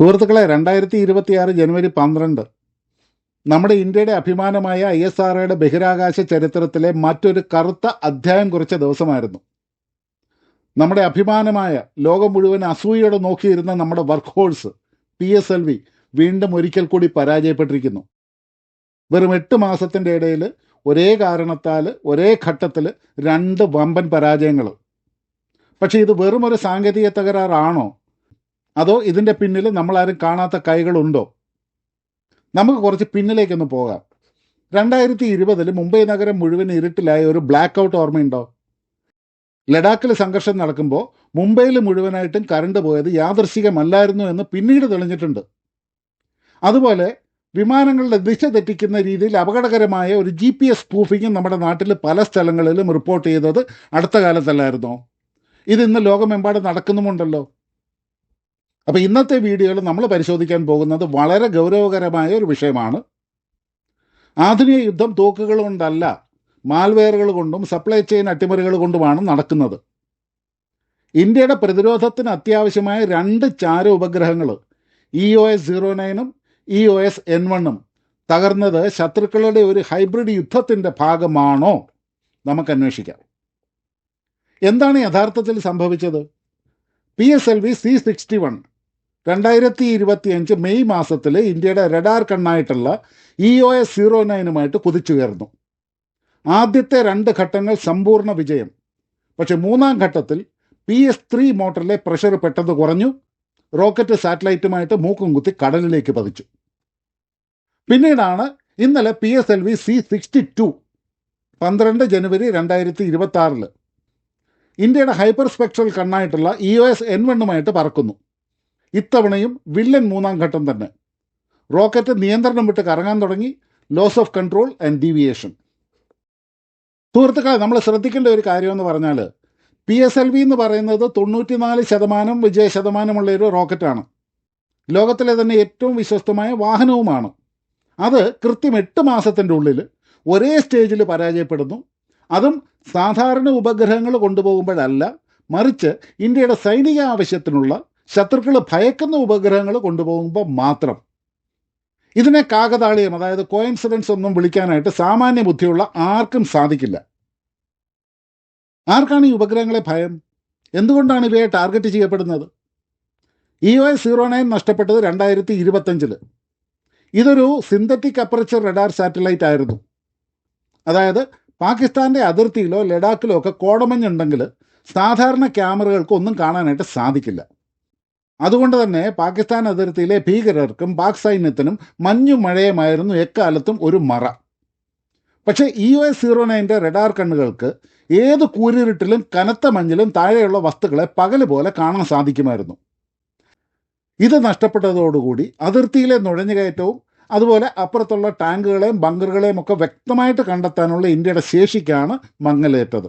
സുഹൃത്തുക്കളെ രണ്ടായിരത്തി ഇരുപത്തിയാറ് ജനുവരി പന്ത്രണ്ട്. നമ്മുടെ ഇന്ത്യയുടെ അഭിമാനമായ ഐ എസ് ആർഒയുടെ ബഹിരാകാശ ചരിത്രത്തിലെ മറ്റൊരു കറുത്ത അധ്യായം കുറിച്ച ദിവസമായിരുന്നു. നമ്മുടെ അഭിമാനമായ ലോകം മുഴുവൻ അസൂയയോടെ നോക്കിയിരുന്ന നമ്മുടെ workhorse P S L V വീണ്ടും ഒരിക്കൽ കൂടി പരാജയപ്പെട്ടിരിക്കുന്നു. വെറും എട്ട് മാസത്തിന്റെ ഇടയിൽ ഒരേ കാരണത്താൽ ഒരേ ഘട്ടത്തിൽ രണ്ട് വമ്പൻ പരാജയങ്ങൾ. പക്ഷേ ഇത് വെറും ഒരു സാങ്കേതിക തകരാറാണോ? അതോ ഇതിന്റെ പിന്നിൽ നമ്മളാരും കാണാത്ത കൈകളുണ്ടോ? നമുക്ക് കുറച്ച് പിന്നിലേക്കൊന്ന് പോകാം. രണ്ടായിരത്തി ഇരുപതിൽ മുംബൈ നഗരം മുഴുവൻ ഇരുട്ടിലായ ഒരു ബ്ലാക്ക് ഔട്ട് ഓർമ്മയുണ്ടോ? ലഡാക്കിൽ സംഘർഷം നടക്കുമ്പോൾ മുംബൈയിൽ മുഴുവനായിട്ടും കറണ്ട് പോയത് യാദർശികമല്ലായിരുന്നു എന്ന് പിന്നീട് തെളിഞ്ഞിട്ടുണ്ട്. അതുപോലെ വിമാനങ്ങളുടെ ദിശ തെറ്റിക്കുന്ന രീതിയിൽ അപകടകരമായ ഒരു ജി പി എസ് സ്പൂഫിങ്ങും നമ്മുടെ നാട്ടിൽ പല സ്ഥലങ്ങളിലും റിപ്പോർട്ട് ചെയ്തത് അടുത്ത കാലത്തല്ലായിരുന്നോ? ഇത് ഇന്ന് ലോകമെമ്പാടും നടക്കുന്നുമുണ്ടല്ലോ. അപ്പോൾ ഇന്നത്തെ വീഡിയോയിൽ നമ്മൾ പരിശോധിക്കാൻ പോകുന്നത് വളരെ ഗൗരവകരമായ ഒരു വിഷയമാണ്. ആധുനിക യുദ്ധം തോക്കുകൾ കൊണ്ടല്ല മാൽവെയറുകൾ കൊണ്ടും സപ്ലൈ ചെയിൻ അട്ടിമറികൾ കൊണ്ടുമാണ് നടക്കുന്നത്. ഇന്ത്യയുടെ പ്രതിരോധത്തിന് അത്യാവശ്യമായ രണ്ട് ചാര ഉപഗ്രഹങ്ങൾ ഇ ഒ എസ് സീറോ നയനും ഇ ഒ എസ് എൻ വണ്ണും തകർന്നത് ശത്രുക്കളുടെ ഒരു ഹൈബ്രിഡ് യുദ്ധത്തിന്റെ ഭാഗമാണോ? നമുക്ക് അന്വേഷിക്കാം. എന്താണ് യഥാർത്ഥത്തിൽ സംഭവിച്ചത്? P S L V C sixty one രണ്ടായിരത്തി ഇരുപത്തി അഞ്ച് മെയ് മാസത്തിൽ ഇന്ത്യയുടെ റെഡാർ കണ്ണായിട്ടുള്ള ഇ ഒ എസ് സീറോ നയനുമായിട്ട് കുതിച്ചുയർന്നു. ആദ്യത്തെ രണ്ട് ഘട്ടങ്ങൾ സമ്പൂർണ വിജയം. പക്ഷെ മൂന്നാം ഘട്ടത്തിൽ പി എസ് ത്രീ മോട്ടറിലെ പ്രഷർ പെട്ടെന്ന് കുറഞ്ഞു. റോക്കറ്റ് സാറ്റലൈറ്റുമായിട്ട് മൂക്കും കുത്തി കടലിലേക്ക് പതിച്ചു. പിന്നീടാണ് ഇന്നലെ P S L V C sixty two പന്ത്രണ്ട് ജനുവരി രണ്ടായിരത്തി ഇരുപത്തി ആറിൽ ഇന്ത്യയുടെ ഹൈപ്പർ സ്പെക്ട്രൽ കണ്ണായിട്ടുള്ള ഇ ഒ എസ് എൻ വണ്ണുമായിട്ട് പറക്കുന്നു. ഇത്തവണയും വില്ലൻ മൂന്നാം ഘട്ടം തന്നെ. റോക്കറ്റ് നിയന്ത്രണം വിട്ട് കറങ്ങാൻ തുടങ്ങി. Loss of control and deviation സുഹൃത്തുക്കളെ നമ്മൾ ശ്രദ്ധിക്കേണ്ട ഒരു കാര്യമെന്ന് പറഞ്ഞാൽ പി എസ് എൽ വി എന്ന് പറയുന്നത് തൊണ്ണൂറ്റിനാല് ശതമാനം വിജയ ശതമാനമുള്ള ഒരു റോക്കറ്റാണ്. ലോകത്തിലെ തന്നെ ഏറ്റവും വിശ്വസ്തമായ വാഹനവുമാണ്. അത് കൃത്യം എട്ട് മാസത്തിന്റെ ഉള്ളിൽ ഒരേ സ്റ്റേജിൽ പരാജയപ്പെടുന്നു. അതും സാധാരണ ഉപഗ്രഹങ്ങൾ കൊണ്ടുപോകുമ്പോഴല്ല മറിച്ച് ഇന്ത്യയുടെ സൈനിക ആവശ്യത്തിനുള്ള ശത്രുക്കൾ ഭയക്കുന്ന ഉപഗ്രഹങ്ങൾ കൊണ്ടുപോകുമ്പോൾ മാത്രം ഇതിനെ കാകതാളീയം അതായത് കോയിൻസിഡൻസ് ഒന്നും വിളിക്കാനായിട്ട് സാമാന്യ ബുദ്ധിയുള്ള ആർക്കും സാധിക്കില്ല. ആർക്കാണ് ഈ ഉപഗ്രഹങ്ങളെ ഭയം? എന്തുകൊണ്ടാണ് ഇവയെ ടാർഗറ്റ് ചെയ്യപ്പെടുന്നത്? ഇ ഒ സീറോ നയൻ നഷ്ടപ്പെട്ടത് രണ്ടായിരത്തി ഇരുപത്തഞ്ചിൽ ഇതൊരു സിന്തറ്റിക് അപ്പർച്ചർ റഡാർ സാറ്റലൈറ്റ് ആയിരുന്നു. അതായത് പാകിസ്ഥാന്റെ അതിർത്തിയിലോ ലഡാക്കിലോ ഒക്കെ കോടമഞ്ഞുണ്ടെങ്കിൽ സാധാരണ ക്യാമറകൾക്ക് ഒന്നും കാണാനായിട്ട് സാധിക്കില്ല. അതുകൊണ്ട് തന്നെ പാകിസ്ഥാൻ അതിർത്തിയിലെ ഭീകരർക്കും പാക് സൈന്യത്തിനും മഞ്ഞു മഴയുമായിരുന്നു എക്കാലത്തും ഒരു മറ. പക്ഷേ ഇ ഒ എസ് സീറോ നയന്റെ റഡാർ കണ്ണുകൾക്ക് ഏത് കൂരിരുട്ടിലും കനത്ത മഞ്ഞിലും താഴെയുള്ള വസ്തുക്കളെ പകൽ പോലെ കാണാൻ സാധിക്കുമായിരുന്നു. ഇത് നഷ്ടപ്പെട്ടതോടുകൂടി അതിർത്തിയിലെ നുഴഞ്ഞുകയറ്റവും അതുപോലെ അപ്പുറത്തുള്ള ടാങ്കുകളെയും ബങ്കറുകളെയും ഒക്കെ വ്യക്തമായിട്ട് കണ്ടെത്താനുള്ള ഇന്ത്യയുടെ ശേഷിക്കാണ് മങ്ങലേറ്റത്.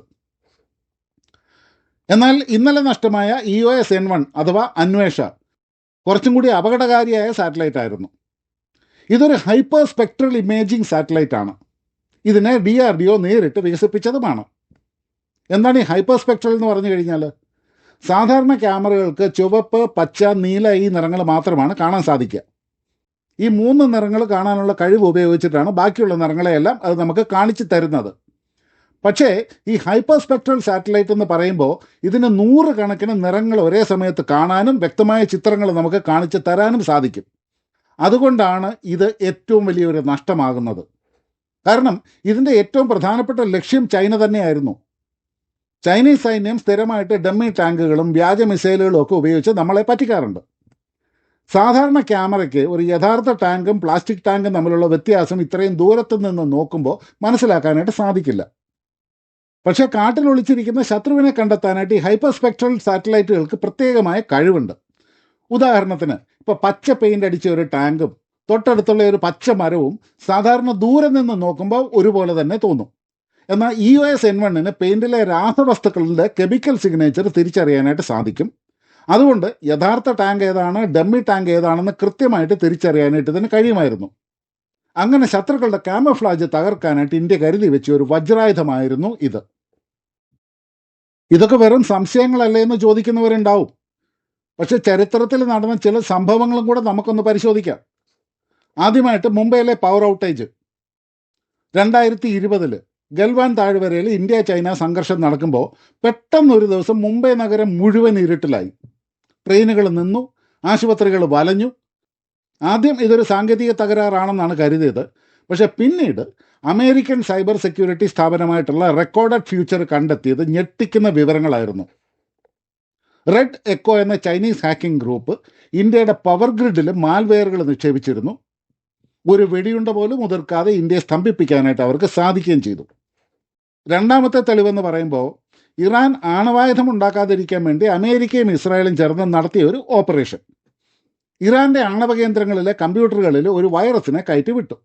എന്നാൽ ഇന്നലെ നഷ്ടമായ E O S N one അഥവാ അന്വേഷ കുറച്ചും കൂടി അപകടകാരിയായ സാറ്റലൈറ്റ് ആയിരുന്നു. ഇതൊരു ഹൈപ്പർ സ്പെക്ട്രൽ ഇമേജിംഗ് സാറ്റലൈറ്റ് ആണ്. ഇതിനെ ഡി ആർ ഡി ഒ നേരിട്ട് വികസിപ്പിച്ചതുമാണ്. എന്താണ് ഈ ഹൈപ്പർ സ്പെക്ട്രൽ എന്ന് പറഞ്ഞു കഴിഞ്ഞാൽ സാധാരണ ക്യാമറകൾക്ക് ചുവപ്പ് പച്ച നീല ഈ നിറങ്ങൾ മാത്രമാണ് കാണാൻ സാധിക്കുക. ഈ മൂന്ന് നിറങ്ങൾ കാണാനുള്ള കഴിവ് ഉപയോഗിച്ചിട്ടാണ് ബാക്കിയുള്ള നിറങ്ങളെയെല്ലാം അത് നമുക്ക് കാണിച്ചു തരുന്നത്. പക്ഷേ ഈ ഹൈപ്പർ സ്പെക്ട്രൽ സാറ്റലൈറ്റ് എന്ന് പറയുമ്പോൾ ഇതിന് നൂറ് കണക്കിന് നിറങ്ങൾ ഒരേ സമയത്ത് കാണാനും വ്യക്തമായ ചിത്രങ്ങൾ നമുക്ക് കാണിച്ചു തരാനും സാധിക്കും. അതുകൊണ്ടാണ് ഇത് ഏറ്റവും വലിയൊരു നഷ്ടമാകുന്നത്. കാരണം ഇതിന്റെ ഏറ്റവും പ്രധാനപ്പെട്ട ലക്ഷ്യം ചൈന തന്നെയായിരുന്നു. ചൈനീസ് സൈന്യം സ്ഥിരമായിട്ട് ഡമ്മി ടാങ്കുകളും വ്യാജ മിസൈലുകളും ഒക്കെ ഉപയോഗിച്ച് നമ്മളെ പറ്റിക്കാറുണ്ട്. സാധാരണ ക്യാമറയ്ക്ക് ഒരു യഥാർത്ഥ ടാങ്കും പ്ലാസ്റ്റിക് ടാങ്കും തമ്മിലുള്ള വ്യത്യാസം ഇത്രയും ദൂരത്തു നിന്ന് നോക്കുമ്പോൾ മനസ്സിലാക്കാനായിട്ട് സാധിക്കില്ല. പക്ഷേ കാട്ടിൽ ഒളിച്ചിരിക്കുന്ന ശത്രുവിനെ കണ്ടെത്താനായിട്ട് ഈ ഹൈപ്പർ സ്പെക്ട്രൽ സാറ്റലൈറ്റുകൾക്ക് പ്രത്യേകമായ കഴിവുണ്ട്. ഉദാഹരണത്തിന് ഇപ്പോൾ പച്ച പെയിന്റ് അടിച്ച ഒരു ടാങ്കും തൊട്ടടുത്തുള്ള ഒരു പച്ച മരവും സാധാരണ ദൂരെ നിന്ന് നോക്കുമ്പോൾ ഒരുപോലെ തന്നെ തോന്നും. എന്നാൽ ഇ ഒ എസ് എൻ വണ്ണിന് പെയിന്റിലെ രാസവസ്തുക്കളുടെ കെമിക്കൽ സിഗ്നേച്ചർ തിരിച്ചറിയാനായിട്ട് സാധിക്കും. അതുകൊണ്ട് യഥാർത്ഥ ടാങ്ക് ഏതാണ് ഡമ്മി ടാങ്ക് ഏതാണെന്ന് കൃത്യമായിട്ട് തിരിച്ചറിയാനായിട്ട് ഇതിന് കഴിയുമായിരുന്നു. അങ്ങനെ ശത്രുക്കളുടെ ക്യാമഫ്ലാജ് തകർക്കാനായിട്ട് ഇന്ത്യ കരുതി വെച്ച ഒരു വജ്രായുധമായിരുന്നു ഇത്. ഇതൊക്കെ വെറും സംശയങ്ങളല്ലേ എന്ന് ചോദിക്കുന്നവരുണ്ടാവും. പക്ഷെ ചരിത്രത്തിൽ നടന്ന ചില സംഭവങ്ങളും കൂടെ നമുക്കൊന്ന് പരിശോധിക്കാം. ആദ്യമായിട്ട് മുംബൈയിലെ പവർ ഔട്ടേജ് രണ്ടായിരത്തി ഇരുപതിൽ ഗൽവാൻ താഴ്വരയിൽ ഇന്ത്യ ചൈന സംഘർഷം നടക്കുമ്പോൾ പെട്ടെന്ന് ഒരു ദിവസം മുംബൈ നഗരം മുഴുവൻ ഇരുട്ടിലായി. ട്രെയിനുകൾ നിന്നു ആശുപത്രികൾ വലഞ്ഞു. ആദ്യം ഇതൊരു സാങ്കേതിക തകരാറാണെന്നാണ് കരുതിയത്. പക്ഷെ പിന്നീട് അമേരിക്കൻ സൈബർ സെക്യൂരിറ്റി സ്ഥാപനമായിട്ടുള്ള റെക്കോർഡഡ് ഫ്യൂച്ചർ കണ്ടെത്തിയത് ഞെട്ടിക്കുന്ന വിവരങ്ങളായിരുന്നു. റെഡ് എക്കോ എന്ന ചൈനീസ് ഹാക്കിംഗ് ഗ്രൂപ്പ് ഇന്ത്യയുടെ പവർ ഗ്രിഡിൽ മാൽവെയറുകൾ നിക്ഷേപിച്ചിരുന്നു. ഒരു വെടിയുണ്ട പോലും മുതിർക്കാതെ ഇന്ത്യയെ സ്തംഭിപ്പിക്കാനായിട്ട് അവർക്ക് സാധിക്കുകയും ചെയ്തു. രണ്ടാമത്തെ തെളിവെന്ന് പറയുമ്പോൾ ഇറാൻ ആണവായുധം ഉണ്ടാക്കാതിരിക്കാൻ വേണ്ടി അമേരിക്കയും ഇസ്രായേലും ചേർന്ന് നടത്തിയ ഒരു ഓപ്പറേഷൻ. ഇറാന്റെ ആണവ കേന്ദ്രങ്ങളിലെ കമ്പ്യൂട്ടറുകളിൽ ഒരു വൈറസിനെ കയറ്റി വിട്ടു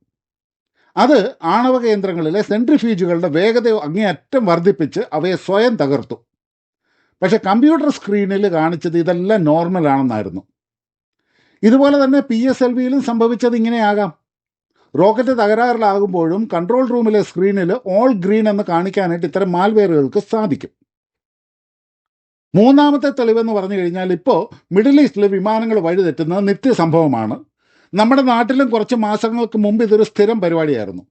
അത് ആണവ കേന്ദ്രങ്ങളിലെ സെൻട്രിഫ്യൂജുകളുടെ വേഗത അങ്ങേയറ്റം വർദ്ധിപ്പിച്ച് അവയെ സ്വയം തകർത്തു. പക്ഷേ കമ്പ്യൂട്ടർ സ്ക്രീനിൽ കാണിച്ചത് ഇതെല്ലാം നോർമൽ ആണെന്നായിരുന്നു. ഇതുപോലെ തന്നെ പി എസ് എൽ വിയിലും സംഭവിച്ചത് ഇങ്ങനെയാകാം. റോക്കറ്റ് തകരാറിലാകുമ്പോഴും കൺട്രോൾ റൂമിലെ സ്ക്രീനിൽ ഓൾ ഗ്രീൻ എന്ന് കാണിക്കാനായിട്ട് ഇത്തരം മാൽവെയറുകൾക്ക് സാധിക്കും. മൂന്നാമത്തെ തെളിവെന്ന് പറഞ്ഞു കഴിഞ്ഞാൽ ഇപ്പോൾ മിഡിൽ ഈസ്റ്റിലെ വിമാനങ്ങൾ വഴിതെറ്റുന്നത് നിത്യസംഭവമാണ്. നമ്മുടെ നാട്ടിലും കുറച്ച് മാസങ്ങൾക്ക് മുമ്പ് ഇതൊരു സ്ഥിരം പരിപാടിയായിരുന്നു.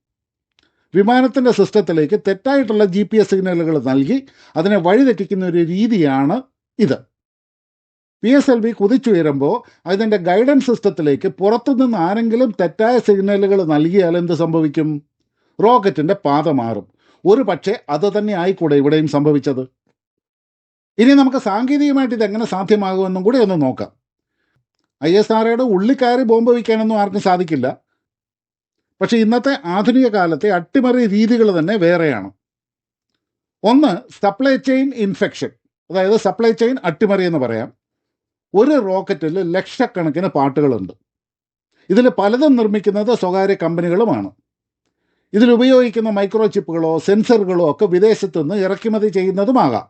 വിമാനത്തിന്റെ സിസ്റ്റത്തിലേക്ക് തെറ്റായിട്ടുള്ള ജി പി എസ് സിഗ്നലുകൾ നൽകി അതിനെ വഴിതെറ്റിക്കുന്ന ഒരു രീതിയാണ് ഇത്. പി എസ് എൽ വി കുതിച്ചുയരുമ്പോൾ അതിന്റെ ഗൈഡൻസ് സിസ്റ്റത്തിലേക്ക് പുറത്തുനിന്ന് ആരെങ്കിലും തെറ്റായ സിഗ്നലുകൾ നൽകിയാൽ എന്ത് സംഭവിക്കും? റോക്കറ്റിന്റെ പാത മാറും. ഒരു പക്ഷേ അത് തന്നെ ആയിക്കൂടെ ഇവിടെയും സംഭവിച്ചത്? ഇനി നമുക്ക് സാങ്കേതികമായിട്ട് ഇതെങ്ങനെ സാധ്യമാകുമെന്നും കൂടി ഒന്ന് നോക്കാം. ഐ എസ് ആർ ഒയുടെ ഉള്ളിൽ കയറി ബോംബ് വയ്ക്കാനൊന്നും ആർക്കും സാധിക്കില്ല. പക്ഷേ ഇന്നത്തെ ആധുനിക കാലത്തെ അട്ടിമറി രീതികൾ തന്നെ വേറെയാണ്. ഒന്ന് സപ്ലൈ ചെയിൻ ഇൻഫെക്ഷൻ അതായത് സപ്ലൈ ചെയിൻ അട്ടിമറി എന്ന് പറയാം. ഒരു റോക്കറ്റിൽ ലക്ഷക്കണക്കിന് പാട്ടുകളുണ്ട്. ഇതിൽ പലതും നിർമ്മിക്കുന്നത് സ്വകാര്യ കമ്പനികളുമാണ്. ഇതിലുപയോഗിക്കുന്ന മൈക്രോ ചിപ്പുകളോ സെൻസറുകളോ ഒക്കെ വിദേശത്തുനിന്ന് ഇറക്കുമതി ചെയ്യുന്നതുമാകാം.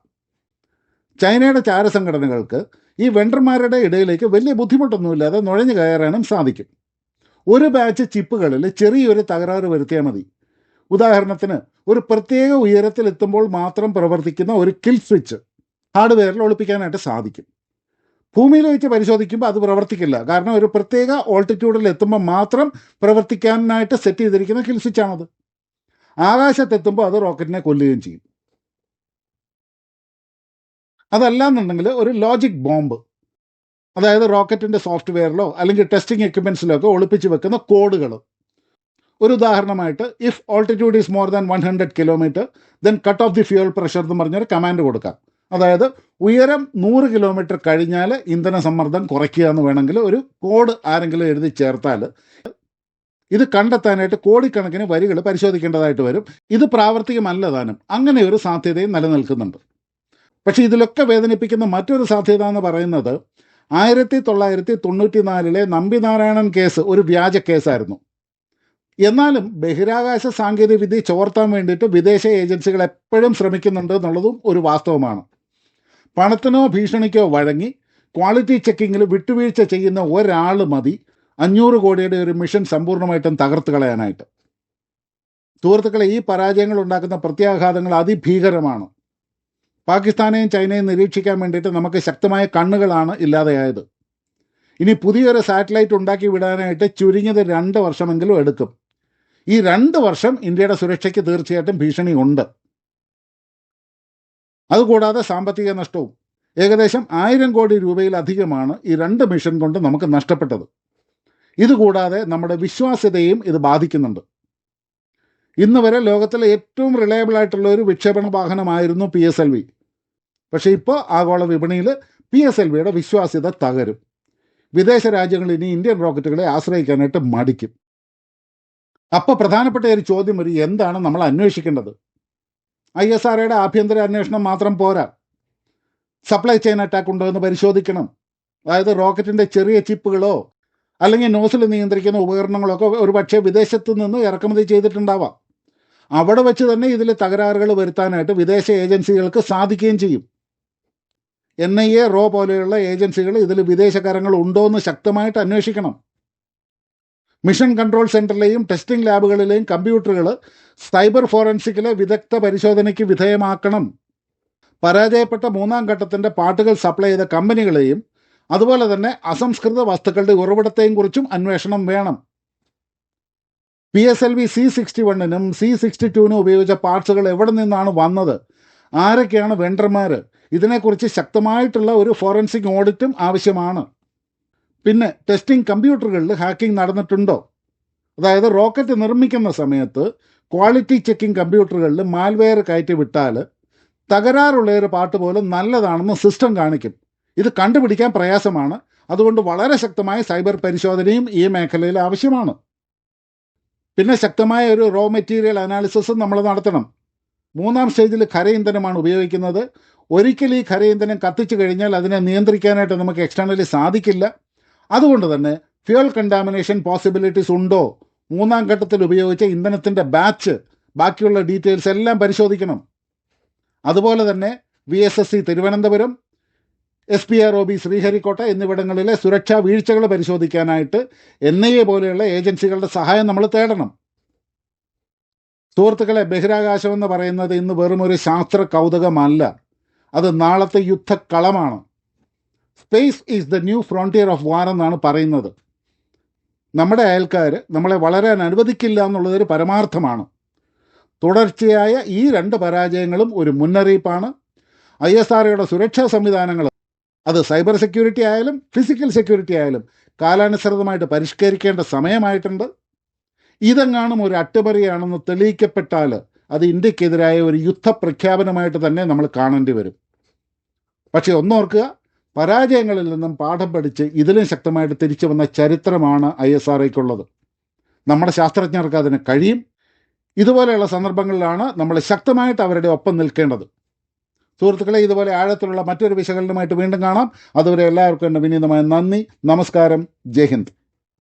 ചൈനയുടെ ചാരസംഘടനകൾക്ക് ഈ വെണ്ടർമാരുടെ ഇടയിലേക്ക് വലിയ ബുദ്ധിമുട്ടൊന്നുമില്ലാതെ നുഴഞ്ഞു കയറാനും സാധിക്കും. ഒരു ബാച്ച് ചിപ്പുകളിൽ ചെറിയൊരു തകരാറ് വരുത്തിയാൽ മതി. ഉദാഹരണത്തിന് ഒരു പ്രത്യേക ഉയരത്തിലെത്തുമ്പോൾ മാത്രം പ്രവർത്തിക്കുന്ന ഒരു കിൽ സ്വിച്ച് ഹാർഡ്വെയറിൽ ഒളിപ്പിക്കാനായിട്ട് സാധിക്കും. ഭൂമിയിൽ വെച്ച് പരിശോധിക്കുമ്പോൾ അത് പ്രവർത്തിക്കില്ല. കാരണം ഒരു പ്രത്യേക ഓൾട്ടിറ്റ്യൂഡിൽ എത്തുമ്പോൾ മാത്രം പ്രവർത്തിക്കാനായിട്ട് സെറ്റ് ചെയ്തിരിക്കുന്ന കിൽ സ്വിച്ചാണത് ആകാശത്തെത്തുമ്പോൾ അത് റോക്കറ്റിനെ കൊല്ലുകയും ചെയ്യും. അതല്ലാന്നുണ്ടെങ്കിൽ ഒരു ലോജിക് ബോംബ് അതായത് റോക്കറ്റിന്റെ സോഫ്റ്റ്വെയറിലോ അല്ലെങ്കിൽ ടെസ്റ്റിംഗ് എക്യുപ്മെൻസിലോ ഒക്കെ ഒളിപ്പിച്ച് വെക്കുന്ന കോഡുകൾ ഒരു ഉദാഹരണമായിട്ട് if altitude is more than one hundred kilometre then cut off the fuel pressure എന്ന് പറഞ്ഞൊരു കമാൻഡ് കൊടുക്കാം. അതായത് ഉയരം നൂറ് കിലോമീറ്റർ കഴിഞ്ഞാൽ ഇന്ധന സമ്മർദ്ദം കുറയ്ക്കുക എന്ന് വേണമെങ്കിൽ ഒരു കോഡ് ആരെങ്കിലും എഴുതി ചേർത്താൽ ഇത് കണ്ടെത്താനായിട്ട് കോടിക്കണക്കിന് വരികൾ പരിശോധിക്കേണ്ടതായിട്ട് വരും. ഇത് പ്രാവർത്തികമല്ല താനും. അങ്ങനെ ഒരു സാധ്യതയും നിലനിൽക്കുന്നുണ്ട്. പക്ഷേ ഇതിലൊക്കെ വേദനിപ്പിക്കുന്ന മറ്റൊരു സാധ്യത എന്ന് പറയുന്നത് ആയിരത്തി തൊള്ളായിരത്തി തൊണ്ണൂറ്റി നാലിലെ നമ്പിനാരായണൻ കേസ് ഒരു വ്യാജ കേസായിരുന്നു. എന്നാലും ബഹിരാകാശ സാങ്കേതികവിദ്യ ചോർത്താൻ വേണ്ടിയിട്ട് വിദേശ ഏജൻസികൾ എപ്പോഴും ശ്രമിക്കുന്നുണ്ട് എന്നുള്ളതും ഒരു വാസ്തവമാണ്. പണത്തിനോ ഭീഷണിക്കോ വഴങ്ങി ക്വാളിറ്റി ചെക്കിങ്ങിൽ വിട്ടുവീഴ്ച ചെയ്യുന്ന ഒരാൾ മതി അഞ്ഞൂറ് കോടിയുടെ ഒരു മിഷൻ സമ്പൂർണമായിട്ടും തകർത്ത് കളയാനായിട്ട്. സുഹൃത്തുക്കളെ ഈ പരാജയങ്ങൾ ഉണ്ടാക്കുന്ന പ്രത്യാഘാതങ്ങൾ അതിഭീകരമാണ്. പാകിസ്ഥാനെയും ചൈനയും നിരീക്ഷിക്കാൻ വേണ്ടിയിട്ട് നമുക്ക് ശക്തമായ കണ്ണുകളാണ് ഇല്ലാതെയായത്. ഇനി പുതിയൊരു സാറ്റലൈറ്റ് ഉണ്ടാക്കി വിടാനായിട്ട് ചുരുങ്ങിയത് രണ്ട് വർഷമെങ്കിലും എടുക്കും. ഈ രണ്ട് വർഷം ഇന്ത്യയുടെ സുരക്ഷയ്ക്ക് തീർച്ചയായിട്ടും ഭീഷണിയുണ്ട്. അതുകൂടാതെ സാമ്പത്തിക നഷ്ടവും. ഏകദേശം ആയിരം കോടി രൂപയിലധികമാണ് ഈ രണ്ട് മിഷൻ കൊണ്ട് നമുക്ക് നഷ്ടപ്പെട്ടത്. ഇതുകൂടാതെ നമ്മുടെ വിശ്വാസ്യതയും ഇത് ബാധിക്കുന്നുണ്ട്. ഇന്ന് വരെ ലോകത്തിലെ ഏറ്റവും റിലയബിൾ ആയിട്ടുള്ള ഒരു വിക്ഷേപണ വാഹനമായിരുന്നു പി എസ് എൽ വി പക്ഷേ ഇപ്പോൾ ആഗോള വിപണിയിൽ പി എസ് എൽ വിയുടെ വിശ്വാസ്യത തകരും. വിദേശ രാജ്യങ്ങൾ ഇനി ഇന്ത്യൻ റോക്കറ്റുകളെ ആശ്രയിക്കാനായിട്ട് മടിക്കും. അപ്പോൾ പ്രധാനപ്പെട്ട ഒരു ചോദ്യം ഒരു എന്താണ് നമ്മൾ അന്വേഷിക്കേണ്ടത്? ഐ എസ് ആർഒയുടെ ആഭ്യന്തര അന്വേഷണം മാത്രം പോരാ. സപ്ലൈ ചെയിൻ അറ്റാക്ക് ഉണ്ടോ എന്ന് പരിശോധിക്കണം. അതായത് റോക്കറ്റിന്റെ ചെറിയ ചിപ്പുകളോ അല്ലെങ്കിൽ നോസിൽ നിയന്ത്രിക്കുന്ന ഉപകരണങ്ങളൊക്കെ ഒരു പക്ഷേ വിദേശത്ത് നിന്ന് ഇറക്കുമതി ചെയ്തിട്ടുണ്ടാവാം. അവിടെ വെച്ച് തന്നെ ഇതിൽ തകരാറുകൾ വരുത്താനായിട്ട് വിദേശ ഏജൻസികൾക്ക് സാധിക്കുകയും ചെയ്യും. എൻ ഐ എ റോ പോലെയുള്ള ഏജൻസികൾ ഇതിൽ വിദേശകരങ്ങൾ ഉണ്ടോ എന്ന് ശക്തമായിട്ട് അന്വേഷിക്കണം. മിഷൻ കൺട്രോൾ സെന്ററിലെയും ടെസ്റ്റിംഗ് ലാബുകളിലെയും കമ്പ്യൂട്ടറുകൾ സൈബർ ഫോറൻസിക്കിലെ വിദഗ്ധ പരിശോധനയ്ക്ക് വിധേയമാക്കണം. പരാജയപ്പെട്ട മൂന്നാം ഘട്ടത്തിന്റെ പാട്ടുകൾ സപ്ലൈ ചെയ്ത കമ്പനികളെയും അതുപോലെ തന്നെ അസംസ്കൃത വസ്തുക്കളുടെ ഉറവിടത്തെയും കുറിച്ചും അന്വേഷണം വേണം. P S L V C sixty വണ്ണിനും C sixty ടുവിനും ഉപയോഗിച്ച പാർട്സുകൾ എവിടെ നിന്നാണ് വന്നത്? ആരൊക്കെയാണ് വെണ്ടർമാർ ഇതിനെക്കുറിച്ച് ശക്തമായിട്ടുള്ള ഒരു ഫോറൻസിക് ഓഡിറ്റും ആവശ്യമാണ്. പിന്നെ ടെസ്റ്റിംഗ് കമ്പ്യൂട്ടറുകളിൽ ഹാക്കിംഗ് നടന്നിട്ടുണ്ടോ? അതായത് റോക്കറ്റ് നിർമ്മിക്കുന്ന സമയത്ത് ക്വാളിറ്റി ചെക്കിംഗ് കമ്പ്യൂട്ടറുകളിൽ മാൽവെയർ കയറ്റി വിട്ടാൽ തകരാറുള്ള ഒരു പാട്ട് പോലും നല്ലതാണെന്ന് സിസ്റ്റം കാണിക്കും. ഇത് കണ്ടുപിടിക്കാൻ പ്രയാസമാണ്. അതുകൊണ്ട് വളരെ ശക്തമായ സൈബർ പരിശോധനയും ഈ മേഖലയിൽ ആവശ്യമാണ്. പിന്നെ ശക്തമായ ഒരു റോ മെറ്റീരിയൽ അനാലിസിസും നമ്മൾ നടത്തണം. മൂന്നാം സ്റ്റേജിൽ ഖര ഇന്ധനമാണ് ഉപയോഗിക്കുന്നത്. ഒരിക്കൽ ഈ ഖര ഇന്ധനം കത്തിച്ചു കഴിഞ്ഞാൽ അതിനെ നിയന്ത്രിക്കാനായിട്ട് നമുക്ക് എക്സ്റ്റേണലി സാധിക്കില്ല. അതുകൊണ്ട് തന്നെ ഫ്യൂൽ കണ്ടാമിനേഷൻ പോസിബിലിറ്റീസ് ഉണ്ടോ? മൂന്നാം ഘട്ടത്തിൽ ഉപയോഗിച്ച ഇന്ധനത്തിന്റെ ബാച്ച് ബാക്കിയുള്ള ഡീറ്റെയിൽസ് എല്ലാം പരിശോധിക്കണം. അതുപോലെ തന്നെ V S S C Thiruvananthapuram S P R O B Sriharikota എന്നിവിടങ്ങളിലെ സുരക്ഷാ വീഴ്ചകൾ പരിശോധിക്കാനായിട്ട് എൻ ഐ എ പോലെയുള്ള ഏജൻസികളുടെ സഹായം നമ്മൾ തേടണം. സുഹൃത്തുക്കളെ ബഹിരാകാശം എന്ന് പറയുന്നത് ഇന്ന് വെറും ഒരു ശാസ്ത്ര കൗതുകമല്ല അത് നാളത്തെ യുദ്ധക്കളമാണ്. Space is the new frontier of war എന്നാണ് പറയുന്നത്. നമ്മുടെ അയൽക്കാർ നമ്മളെ വളരാൻ അനുവദിക്കില്ല എന്നുള്ളതൊരു പരമാർത്ഥമാണ്. തുടർച്ചയായ ഈ രണ്ട് പരാജയങ്ങളും ഒരു മുന്നറിയിപ്പാണ്. ഐ എസ് ആർഒയുടെ സുരക്ഷാ സംവിധാനങ്ങൾ അത് സൈബർ സെക്യൂരിറ്റി ആയാലും ഫിസിക്കൽ സെക്യൂരിറ്റി ആയാലും കാലാനുസൃതമായിട്ട് പരിഷ്കരിക്കേണ്ട സമയമായിട്ടുണ്ട്. ഇതെങ്ങാനും ഒരു അട്ടിമറിയാണെന്ന് തെളിയിക്കപ്പെട്ടാൽ അത് ഇന്ത്യക്കെതിരായ ഒരു യുദ്ധപ്രഖ്യാപനമായിട്ട് തന്നെ നമ്മൾ കാണേണ്ടി വരും. പക്ഷേ ഒന്നോർക്കുക പരാജയങ്ങളിൽ നിന്നും പാഠം പഠിച്ച് ഇതിലും ശക്തമായിട്ട് തിരിച്ചു വന്ന ചരിത്രമാണ് ഐ എസ് ആർ ഐക്കുള്ളത് നമ്മുടെ ശാസ്ത്രജ്ഞർക്ക് അതിന് കഴിയും. ഇതുപോലെയുള്ള സന്ദർഭങ്ങളിലാണ് നമ്മൾ ശക്തമായിട്ട് അവരുടെ ഒപ്പം നിൽക്കേണ്ടത്. സുഹൃത്തുക്കളെ ഇതുപോലെ ആഴത്തിലുള്ള മറ്റൊരു വിശകലനമായിട്ട് വീണ്ടും കാണാം. അതുവരെ എല്ലാവർക്കും എന്റെ വിനീതമായ നന്ദി. നമസ്കാരം. ജയ് ഹിന്ദ്.